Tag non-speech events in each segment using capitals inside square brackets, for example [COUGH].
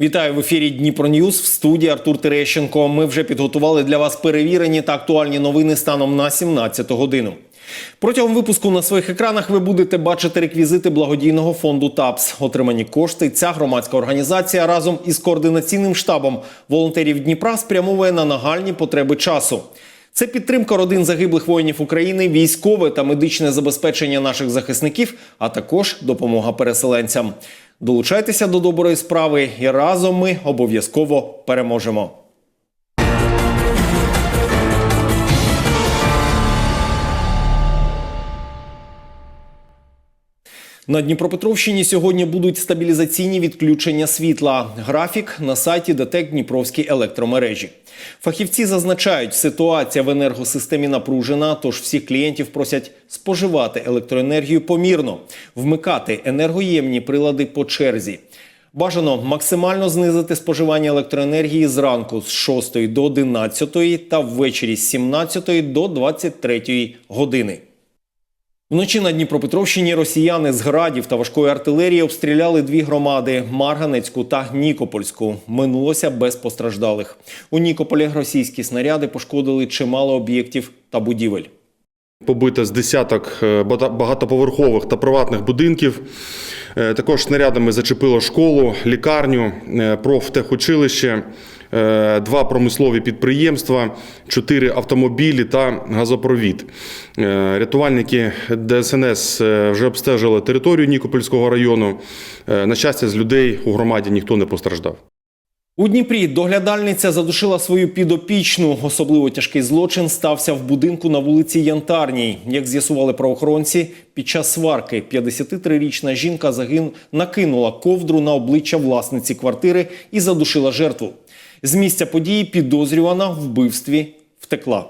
Вітаю в ефірі Дніпро Ньюз в студії Артур Терещенко. Ми вже підготували для вас перевірені та актуальні новини станом на 17 годину. Протягом випуску на своїх екранах ви будете бачити реквізити благодійного фонду ТАПС. Отримані кошти. Ця громадська організація разом із координаційним штабом волонтерів Дніпра спрямовує на нагальні потреби часу. Це підтримка родин загиблих воїнів України, військове та медичне забезпечення наших захисників, а також допомога переселенцям. Долучайтеся до доброї справи, і разом ми обов'язково переможемо. На Дніпропетровщині сьогодні будуть стабілізаційні відключення світла. Графік на сайті ДТЕК Дніпровські електромережі. Фахівці зазначають, ситуація в енергосистемі напружена, тож всіх клієнтів просять споживати електроенергію помірно, вмикати енергоємні прилади по черзі. Бажано максимально знизити споживання електроенергії зранку з 6 до 11 та ввечері з 17 до 23 години. Вночі на Дніпропетровщині росіяни з градів та важкої артилерії обстріляли дві громади Марганецьку та Нікопольську. Минулося без постраждалих. У Нікополі російські снаряди пошкодили чимало об'єктів та будівель. Побито з десяток е, багатоповерхових та приватних будинків. Е, Також снарядами зачепило школу, лікарню, е, профтехучилище, два промислові підприємства, чотири автомобілі та газопровід. Е, Рятувальники ДСНС е, вже обстежили територію Нікопольського району. Е, На щастя, з людей у громаді ніхто не постраждав. У Дніпрі доглядальниця задушила свою підопічну. Особливо тяжкий злочин стався в будинку на вулиці Янтарній. Як з'ясували правоохоронці, під час сварки 53-річна жінка загин накинула ковдру на обличчя власниці квартири і задушила жертву. З місця події підозрювана в вбивстві втекла.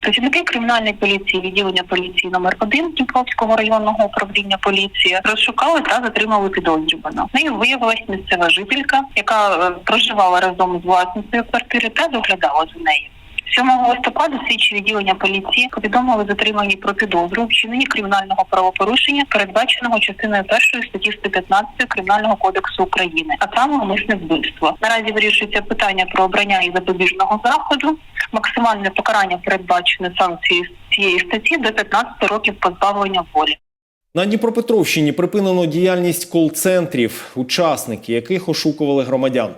Працівники кримінальної поліції відділення поліції номер 1 Дніпровського районного управління поліції розшукали та затримали підозрювану. Нею виявилась місцева жителька, яка е, проживала разом з власницею квартири та доглядала за нею. 7 листопада слідчі відділення поліції повідомили затримані про підозру у вчиненні кримінального правопорушення, передбаченого частиною першої статті 115 Кримінального кодексу України, а саме умисне вбивство. Наразі вирішується питання про обрання і запобіжного заходу. Максимальне покарання передбачене санкцією цієї статті до 15 років позбавлення волі. На Дніпропетровщині припинено діяльність кол-центрів, учасники яких ошукували громадян.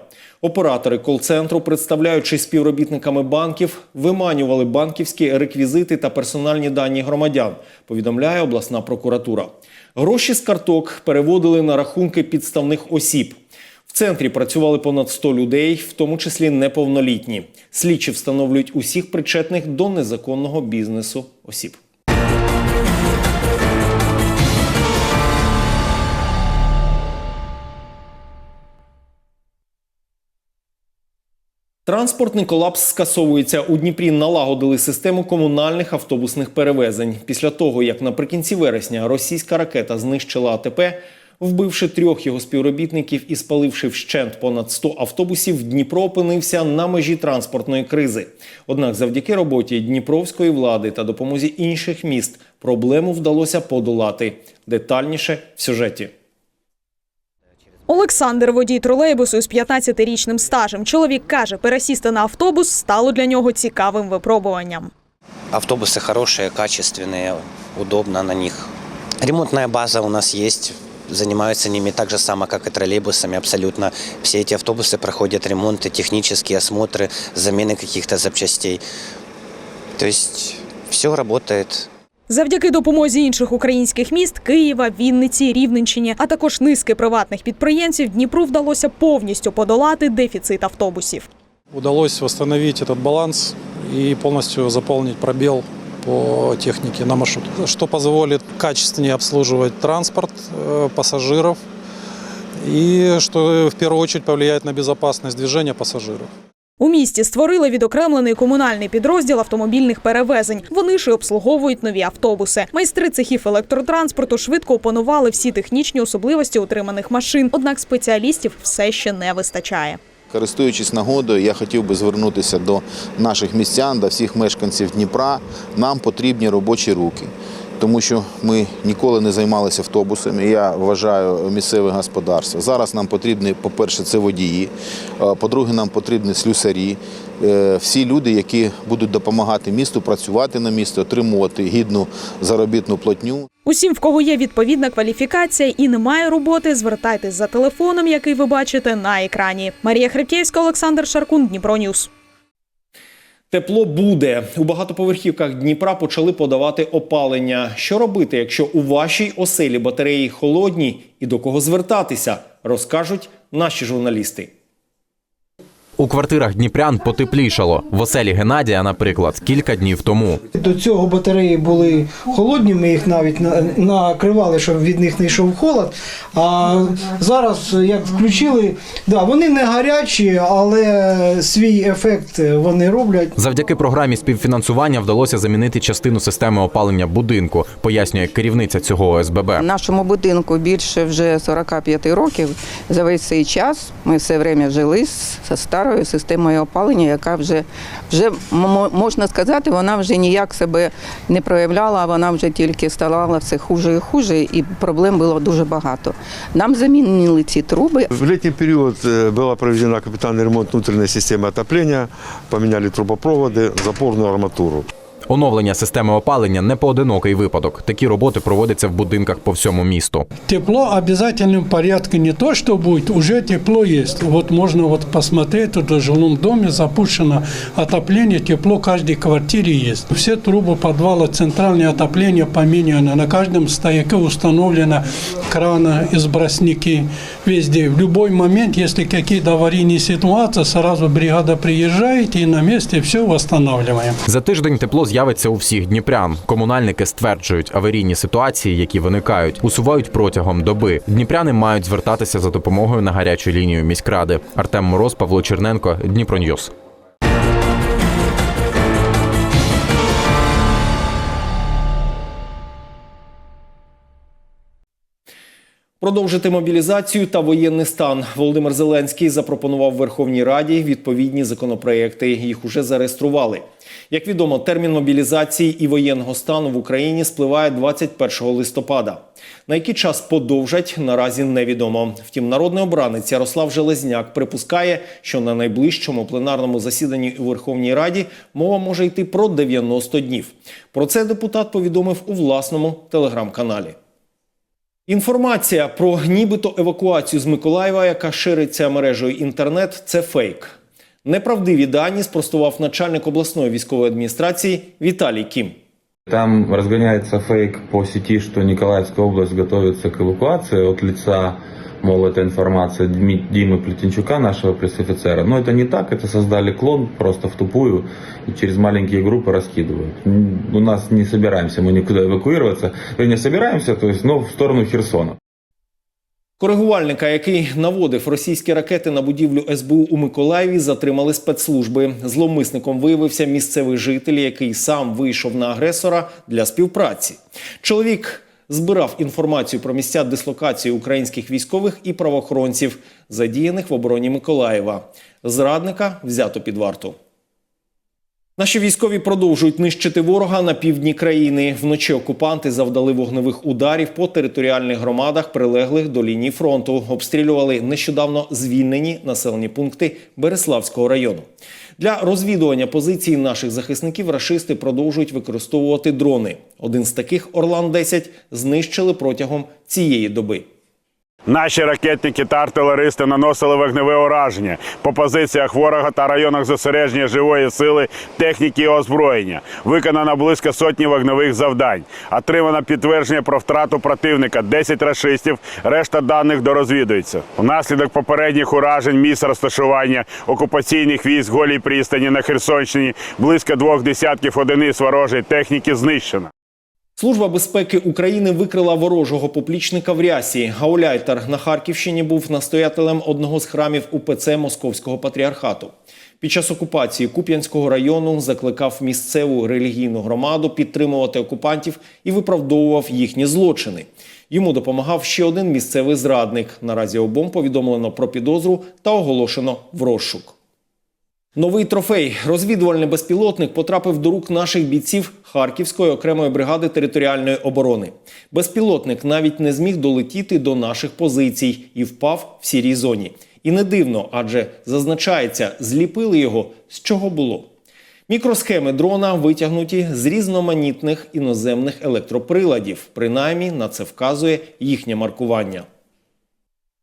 Оператори кол-центру, представляючись співробітниками банків, виманювали банківські реквізити та персональні дані громадян, повідомляє обласна прокуратура. Гроші з карток переводили на рахунки підставних осіб. В центрі працювали понад 100 людей, в тому числі неповнолітні. Слідчі встановлюють усіх причетних до незаконного бізнесу осіб. Транспортний колапс скасовується. У Дніпрі налагодили систему комунальних автобусних перевезень. Після того, як наприкінці вересня російська ракета знищила АТП, вбивши трьох його співробітників і спаливши вщент понад 100 автобусів, Дніпро опинився на межі транспортної кризи. Однак, завдяки роботі Дніпровської влади та допомозі інших міст проблему вдалося подолати. Детальніше в сюжеті. Олександр, водій тролейбусу з 15-річним стажем. Чоловік каже, пересісти на автобус стало для нього цікавим випробуванням. Автобусы хорошие, качественные, удобно на них. Ремонтная база у нас есть, занимаются ними так же само, как и троллейбусами абсолютно. Все эти автобусы проходят ремонты, технические осмотры, замены каких-то запчастей. То есть все работает. Завдяки допомозі інших українських міст Києва, Вінниці, Рівненщині, а також низки приватних підприємців, Дніпру вдалося повністю подолати дефіцит автобусів. Удалось восстановить этот баланс и полностью заполнить пробел по технике на маршрут, что позволит качественнее обслуживать транспорт э, пассажиров и что в первую очередь повлияет на безопасность движения пассажиров. У місті створили відокремлений комунальний підрозділ автомобільних перевезень. Вони ж і обслуговують нові автобуси. Майстри цехів електротранспорту швидко опанували всі технічні особливості утриманих машин. Однак спеціалістів все ще не вистачає. Користуючись нагодою, я хотів би звернутися до наших містян, до всіх мешканців Дніпра. Нам потрібні робочі руки. Тому що ми ніколи не займалися автобусами. Я вважаю місцеве господарство. Зараз нам потрібні, по-перше, це водії, е, по-друге, нам потрібні слюсарі, е, всі люди, які будуть допомагати місту працювати на місто, отримувати гідну заробітну платню. Усім, в кого є відповідна кваліфікація і немає роботи, звертайтесь за телефоном, який ви бачите на екрані. Марія Хребтєвська, Олександр Шаркун, Дніпро Ньюс. Тепло буде у багатоповерхівках Дніпра почали подавати опалення. Що робити, якщо у вашій оселі батареї холодні і до кого звертатися, розкажуть наші журналісти. У квартирах дніпрян потеплішало. В оселі Геннадія, наприклад, кілька днів тому. До цього батареї були холодні, ми їх навіть на- накривали, щоб від них не йшов холод. А зараз, як включили, да, вони не гарячі, але свій ефект вони роблять. Завдяки програмі співфінансування вдалося замінити частину системи опалення будинку, пояснює керівниця цього ОСББ. Нашому будинку більше вже 45 років. За весь цей час ми все время жили з зі старою системою опалення, яка вже, вже м- можна сказати, вона вже ніяк себе не проявляла, вона вже тільки ставала все хуже і хуже, і проблем було дуже багато. Нам замінили ці труби, В летний период э, была проведена капитальный ремонт внутренней системы отопления, поменяли трубопроводы, запорную арматуру. Оновлення системи опалення не поодинокий випадок. Такі роботи проводяться в будинках по всьому місту. Тепло в обязательном порядке не то, что будет, уже тепло есть. Вот можно вот посмотреть, тут в жилом доме запущено отопление, тепло в каждой квартире есть. Все трубы подвала, центральное отопление поменяно, на каждом стояке установлено крана из бросники везде. В любой момент, если какие-то аварийные ситуации, сразу бригада приезжает и на месте все восстанавливаем. За тиждень тепло з'явиться у всіх дніпрян. Комунальники стверджують, аварійні ситуації, які виникають, усувають протягом доби. Дніпряни мають звертатися за допомогою на гарячу лінію міськради. Артем Мороз, Павло Черненко, Дніпро Ньюс. Продовжити мобілізацію та воєнний стан. Володимир Зеленський запропонував Верховній Раді відповідні законопроекти. Їх уже зареєстрували. Як відомо, термін мобілізації і воєнного стану в Україні спливає 21 листопада. На який час подовжать наразі невідомо. Втім, народний обранець Ярослав Железняк припускає, що на найближчому пленарному засіданні у Верховній Раді мова може йти про 90 днів. Про це депутат повідомив у власному телеграм-каналі. Інформація про нібито евакуацію з Миколаєва, яка шириться мережею інтернет, це фейк. Неправдиві дані спростував начальник обласної військової адміністрації Віталій Кім. Там разгоняется фейк по сети, что Николаевская область готовится к эвакуации от лица, мол, это информация Дми- Димы Плетенчука, нашего пресс-офицера. Но это не так, это создали клон просто в тупую и через маленькие группы раскидывают. М, У нас не собираемся мы никуда эвакуироваться, вернее, собираемся, то есть, но в сторону Херсона. Коригувальника, який наводив російські ракети на будівлю СБУ у Миколаєві, затримали спецслужби. Зловмисником виявився місцевий житель, який сам вийшов на агресора для співпраці. Чоловік збирав інформацію про місця дислокації українських військових і правоохоронців, задіяних в обороні Миколаєва. Зрадника взято під варту. Наші військові продовжують нищити ворога на півдні країни. Вночі окупанти завдали вогневих ударів по територіальних громадах, прилеглих до лінії фронту. Обстрілювали нещодавно звільнені населені пункти Береславського району. Для розвідування позицій наших захисників рашисти продовжують використовувати дрони. Один з таких Орлан 10 знищили протягом цієї доби. Наші ракетники та артилеристи наносили вогневе ураження по позиціях ворога та районах зосередження живої сили, техніки і озброєння. Виконано близько сотні вогневих завдань. Отримано підтвердження про втрату противника 10 рашистів. Решта даних дорозвідується. Внаслідок попередніх уражень місць розташування окупаційних військ голій пристані на Херсонщині близько двох десятків одиниць ворожої техніки знищено. Служба безпеки України викрила ворожого поплічника в рясі. Гауляйтер на Харківщині був настоятелем одного з храмів УПЦ Московського патріархату. Під час окупації Куп'янського району закликав місцеву релігійну громаду підтримувати окупантів і виправдовував їхні злочини. Йому допомагав ще один місцевий зрадник. Наразі обом повідомлено про підозру та оголошено в розшук. Новий трофей розвідувальний безпілотник потрапив до рук наших бійців Харківської окремої бригади територіальної оборони. Безпілотник навіть не зміг долетіти до наших позицій і впав в сірій зоні. І не дивно, адже зазначається, зліпили його з чого було. Мікросхеми дрона витягнуті з різноманітних іноземних електроприладів. Принаймні на це вказує їхнє маркування.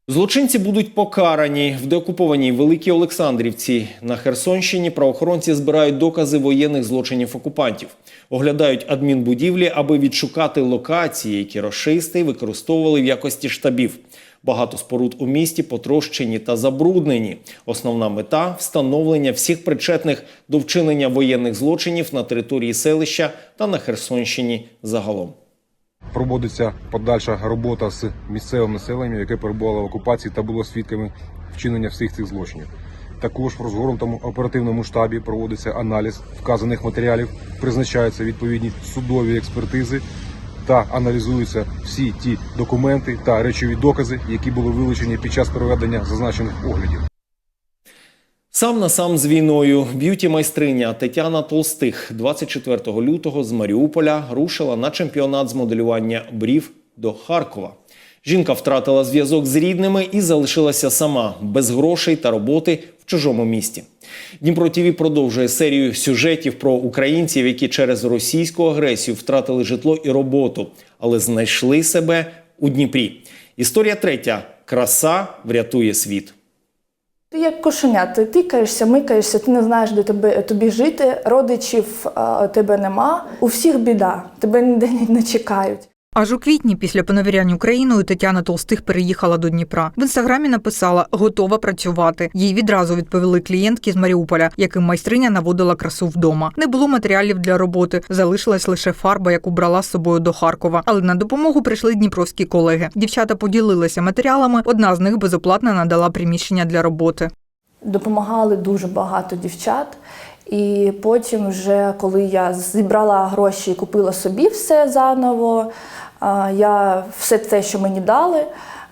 Злочинці будуть покарані в деокупованій Великій Олександрівці на Херсонщині. Правоохоронці збирають докази воєнних злочинів окупантів, оглядають адмінбудівлі, аби відшукати локації, які рашисти використовували в якості штабів. Багато споруд у місті потрощені та забруднені. Основна мета встановлення всіх причетних до вчинення воєнних злочинів на території селища та на Херсонщині загалом. Проводиться подальша робота з місцевим населенням, яке перебувало в окупації та було свідками вчинення всіх цих злочинів. Також в розгорнутому оперативному штабі проводиться аналіз вказаних матеріалів, призначаються відповідні судові експертизи та аналізуються всі ті документи та речові докази, які були вилучені під час проведення зазначених оглядів. Сам на сам з війною б'юті-майстриня Тетяна Толстих 24 лютого з Маріуполя рушила на чемпіонат з моделювання брів до Харкова. Жінка втратила зв'язок з рідними і залишилася сама без грошей та роботи в чужому місті. Дніпро ТІВІ продовжує серію сюжетів про українців, які через російську агресію втратили житло і роботу, але знайшли себе у Дніпрі. Історія третя: краса врятує світ. Ти як кошеня, ти тикаєшся, микаєшся, ти не знаєш, де тебе, тобі жити, родичів а, тебе нема. У всіх біда, тебе ніде не чекають. Аж у квітні, після поневірянь Україною, Тетяна Толстих переїхала до Дніпра. В інстаграмі написала готова працювати. Їй відразу відповіли клієнтки з Маріуполя, яким майстриня наводила красу вдома. Не було матеріалів для роботи, залишилась лише фарба, яку брала з собою до Харкова. Але на допомогу прийшли дніпровські колеги. Дівчата поділилися матеріалами. Одна з них безоплатно надала приміщення для роботи. Допомагали дуже багато дівчат. І потім, вже коли я зібрала гроші і купила собі все заново, я все те, що мені дали,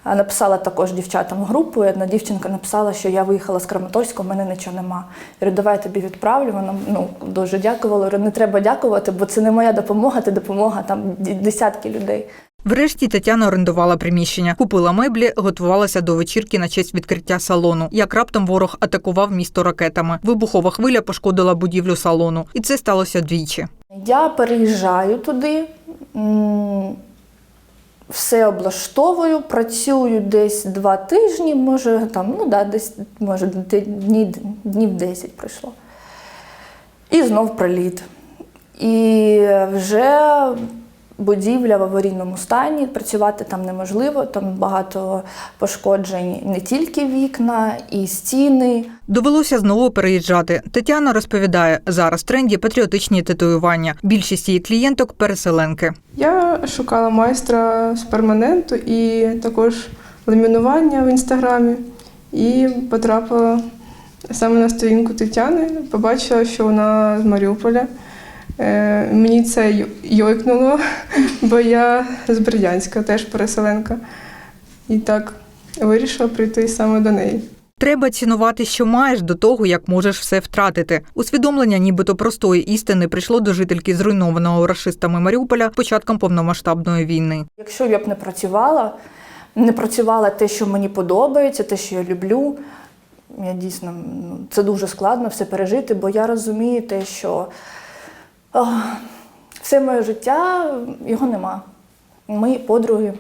написала також дівчатам групу. І одна дівчинка написала, що я виїхала з Краматорська, у мене нічого нема. Я говорю, давай я тобі відправлю. Вона ну, дуже дякувала. Я говорю, не треба дякувати, бо це не моя допомога, це допомога там десятки людей. Врешті Тетяна орендувала приміщення, купила меблі, готувалася до вечірки на честь відкриття салону. Як раптом ворог атакував місто ракетами. Вибухова хвиля пошкодила будівлю салону, і це сталося двічі. Я переїжджаю туди, все облаштовую, працюю десь два тижні, може там, ну да, десь може дні, днів 10 пройшло. І знов приліт. І вже будівля в аварійному стані, працювати там неможливо, там багато пошкоджень не тільки вікна, і стіни. Довелося знову переїжджати. Тетяна розповідає, зараз в тренді патріотичні татуювання. Більшість її клієнток переселенки. Я шукала майстра з перманенту і також ламінування в інстаграмі. І потрапила саме на сторінку Тетяни. Побачила, що вона з Маріуполя. Е, Мені це йойкнуло, [LAUGHS] бо я з Бердянська, теж переселенка. І так вирішила прийти саме до неї. Треба цінувати, що маєш до того, як можеш все втратити. Усвідомлення, нібито простої істини, прийшло до жительки зруйнованого рашистами Маріуполя початком повномасштабної війни. Якщо я б не працювала, не працювала те, що мені подобається, те, що я люблю, я дійсно ну, це дуже складно все пережити, бо я розумію те, що все моє життя його нема. Ми подруги,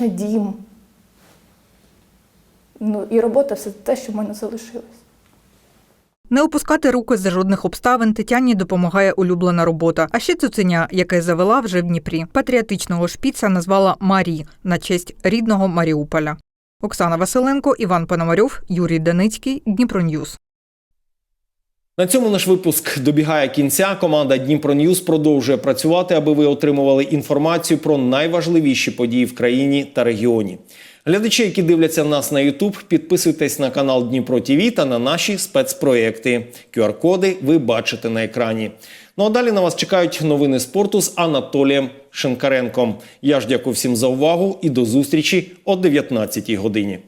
дім. Ну, і робота все те, що в мене залишилось. Не опускати руки за жодних обставин Тетяні допомагає улюблена робота. А ще цуценя, яке завела вже в Дніпрі. Патріотичного шпіца назвала Марі на честь рідного Маріуполя. Оксана Василенко, Іван Пономарьов, Юрій Даницький, Дніпро Ньюс. На цьому наш випуск добігає кінця. Команда Дніпро Ньюз продовжує працювати, аби ви отримували інформацію про найважливіші події в країні та регіоні. Глядачі, які дивляться нас на YouTube, підписуйтесь на канал Дніпро ТІВІ та на наші спецпроекти. QR-коди ви бачите на екрані. Ну а далі на вас чекають новини спорту з Анатолієм Шинкаренком. Я ж дякую всім за увагу і до зустрічі о 19 годині.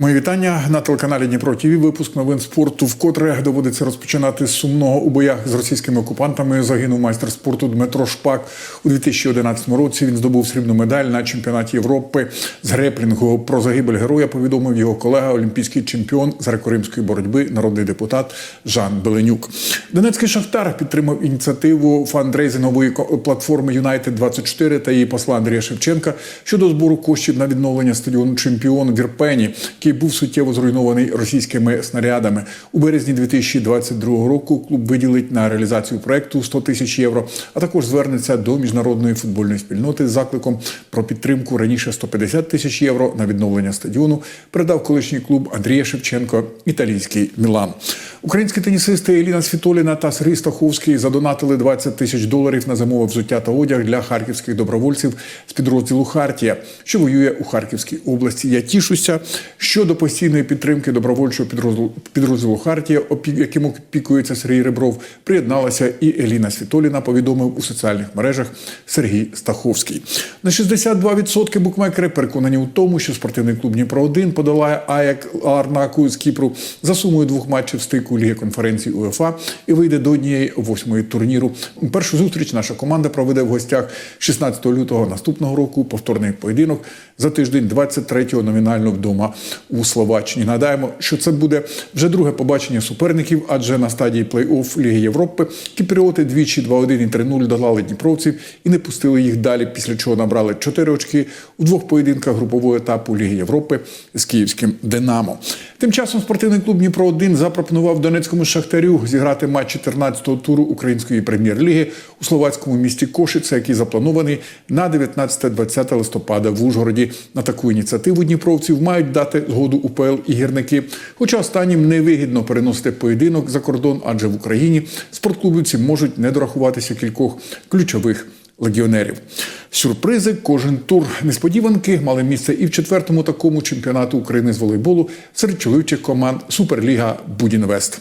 Мої вітання на телеканалі Дніпро ТІВІ. Випуск новин спорту. Вкотре доводиться розпочинати з сумного у боях з російськими окупантами. Загинув майстер спорту Дмитро Шпак у 2011 році. Він здобув срібну медаль на чемпіонаті Європи з греплінгу. Про загибель героя повідомив його колега, олімпійський чемпіон з греко-римської боротьби, народний депутат Жан Беленюк. Донецький шахтар підтримав ініціативу фандрейзингової платформи Юнайтед 24 та її посла Андрія Шевченка щодо збору коштів на відновлення стадіону чемпіон в Ірпені, який був суттєво зруйнований російськими снарядами. У березні 2022 року клуб виділить на реалізацію проекту 100 тисяч євро, а також звернеться до міжнародної футбольної спільноти з закликом про підтримку раніше 150 тисяч євро на відновлення стадіону. Передав колишній клуб Андрія Шевченко, італійський Мілан. Українські тенісисти Еліна Світоліна та Сергій Стаховський задонатили 20 тисяч доларів на зимове взуття та одяг для харківських добровольців з підрозділу Хартія, що воює у Харківській області. Я тішуся, що до постійної підтримки добровольчого підрозділу, підрозділу Хартія, яким опікується Сергій Ребров, приєдналася і Еліна Світоліна. Повідомив у соціальних мережах Сергій Стаховський. На 62% букмекери переконані у тому, що спортивний клуб Дніпро 1 подолає Аяк Арнаку з Кіпру за сумою двох матчів стику Ліги конференції УЄФА і вийде до однієї восьмої турніру. Першу зустріч наша команда проведе в гостях 16 лютого наступного року. Повторний поєдинок за тиждень 23-го номінально вдома у Словаччині. Нагадаємо, що це буде вже друге побачення суперників, адже на стадії плей-офф Ліги Європи кіпріоти двічі 2-1 і 3-0 долали дніпровців і не пустили їх далі, після чого набрали 4 очки у двох поєдинках групового етапу Ліги Європи з київським Динамо. Тим часом спортивний клуб Дніпро 1 запропонував Донецькому Шахтарю зіграти матч 14-го туру української прем'єр-ліги у словацькому місті Кошице, який запланований на 19-20 листопада в Ужгороді. На таку ініціативу дніпровців мають дати згоду УПЛ і гірники. Хоча останнім невигідно переносити поєдинок за кордон, адже в Україні спортклубівці можуть не дорахуватися кількох ключових легіонерів. Сюрпризи кожен тур. Несподіванки мали місце і в четвертому такому чемпіонату України з волейболу серед чоловічих команд Суперліга Будінвест.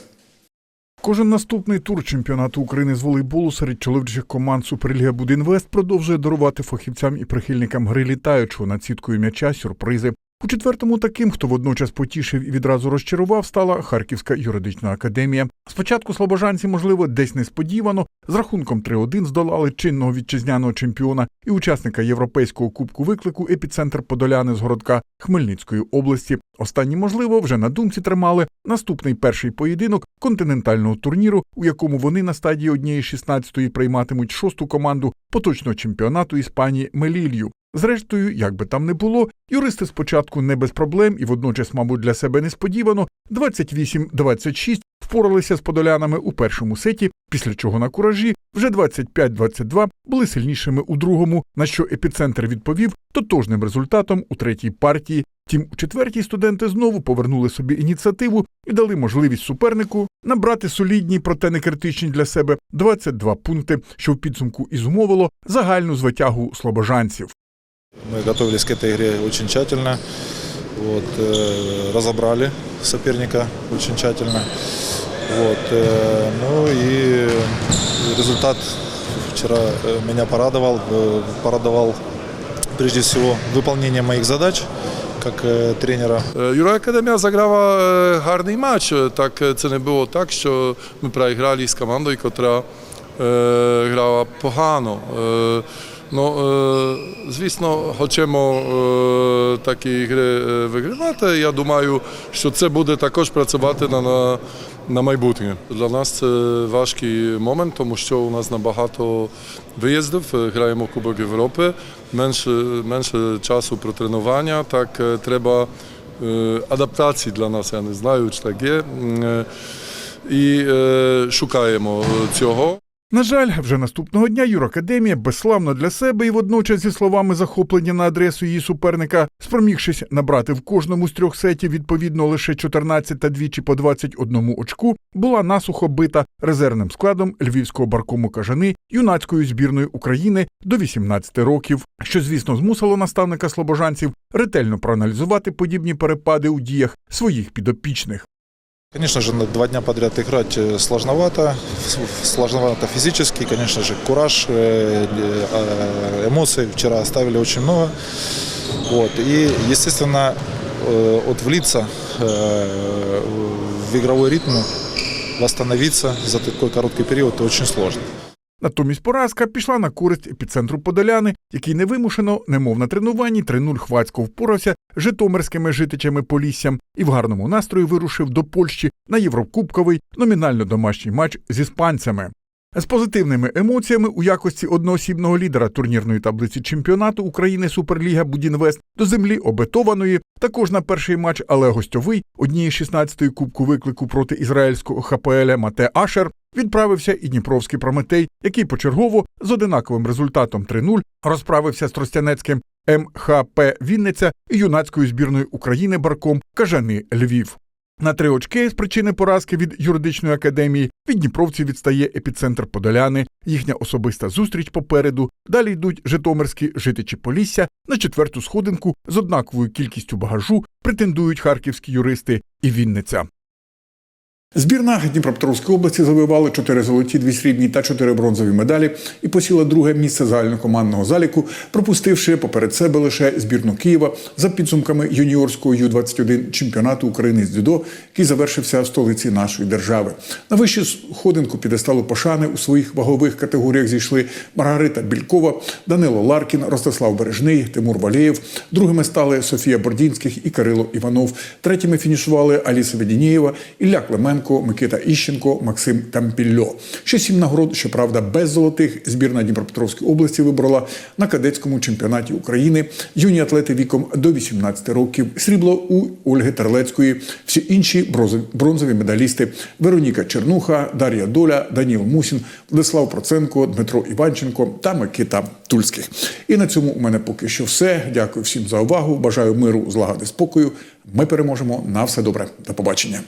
Кожен наступний тур чемпіонату України з волейболу серед чоловічих команд Суперліга Будінвест продовжує дарувати фахівцям і прихильникам гри літаючого над сіткою м'яча сюрпризи. У четвертому таким, хто водночас потішив і відразу розчарував, стала Харківська юридична академія. Спочатку слобожанці, можливо, десь несподівано, з рахунком 3-1 здолали чинного вітчизняного чемпіона і учасника Європейського кубку виклику епіцентр Подоляни з городка Хмельницької області. Останні, можливо, вже на думці тримали наступний перший поєдинок континентального турніру, у якому вони на стадії однієї 16-ї прийматимуть шосту команду поточного чемпіонату Іспанії Мелілью. Зрештою, як би там не було, юристи спочатку не без проблем і водночас, мабуть, для себе несподівано 28-26 впоралися з подолянами у першому сеті, після чого на куражі вже 25-22 були сильнішими у другому, на що епіцентр відповів тотожним результатом у третій партії. Втім, у четвертій студенти знову повернули собі ініціативу і дали можливість супернику набрати солідні, проте не критичні для себе 22 пункти, що в підсумку і зумовило загальну звитягу слобожанців. Мы готовились к этой игре очень тщательно. Вот, э, разобрали соперника очень тщательно. Вот, э, ну и результат вчера э, меня порадовал. Э, порадовал прежде всего выполнение моих задач как э, тренера. Юроакадемія заграла е, гарний матч. Так е, це не було так, що ми проіграли з командою, яка е, грала погано. Ну, е, звісно, хочемо е, такі гри е, вигравати. Я думаю, що це буде також працювати на, на, майбутнє. Для нас це важкий момент, тому що у нас набагато виїздів, граємо Кубок Європи, менше, менше часу про тренування, так треба адаптації для нас, я не знаю, чи так є. І шукаємо цього. На жаль, вже наступного дня Юракадемія безславно для себе і водночас зі словами захоплення на адресу її суперника, спромігшись набрати в кожному з трьох сетів відповідно лише 14 та двічі по 21 очку, була насухо бита резервним складом львівського баркому кажани юнацької збірної України до 18 років, що звісно змусило наставника слобожанців ретельно проаналізувати подібні перепади у діях своїх підопічних. Конечно же, на два дня подряд играть э, сложновато, сложновато физически, конечно же, кураж, э, э, эмоций вчера оставили очень много. Вот. И, естественно, э, от влиться э, в игровой ритм, восстановиться за такой короткий период очень сложно. Натомість поразка пішла на користь епіцентру Подоляни, який невимушено, немов на тренуванні, 3-0 хвацько впорався житомирськими житичами Поліссям і в гарному настрої вирушив до Польщі на Єврокубковий номінально домашній матч з іспанцями. З позитивними емоціями у якості одноосібного лідера турнірної таблиці чемпіонату України Суперліга Будінвест до землі обетованої також на перший матч, але гостьовий однієї 16-ї кубку виклику проти ізраїльського ХПЛ Мате Ашер відправився і Дніпровський Прометей, який почергово з одинаковим результатом 3-0 розправився з Тростянецьким МХП Вінниця і юнацькою збірною України Барком Кажани Львів. На три очки з причини поразки від юридичної академії від дніпровців відстає епіцентр Подоляни. Їхня особиста зустріч попереду. Далі йдуть житомирські житичі Полісся на четверту сходинку з однаковою кількістю багажу претендують харківські юристи і Вінниця. Збірна Дніпропетровської області завоювала чотири золоті, дві срібні та чотири бронзові медалі і посіла друге місце загальнокомандного заліку, пропустивши поперед себе лише збірну Києва за підсумками юніорського Ю-21 чемпіонату України з дзюдо, який завершився в столиці нашої держави. На вищу сходинку підесталу пошани у своїх вагових категоріях зійшли Маргарита Бількова, Данило Ларкін, Ростислав Бережний, Тимур Валєєв. Другими стали Софія Бордінських і Кирило Іванов. Третіми фінішували Аліса Ведінієва, Ілля Клименко, Микита Іщенко, Максим Тампільо. Ще сім нагород, щоправда, без золотих збірна Дніпропетровської області вибрала на кадетському чемпіонаті України юні атлети віком до 18 років. Срібло у Ольги Терлецької. Всі інші бронзові медалісти Вероніка Чернуха, Дар'я Доля, Даніл Мусін, Владислав Проценко, Дмитро Іванченко та Микита Тульських. І на цьому у мене поки що все. Дякую всім за увагу. Бажаю миру, злагоди, спокою. Ми переможемо. На все добре. До побачення.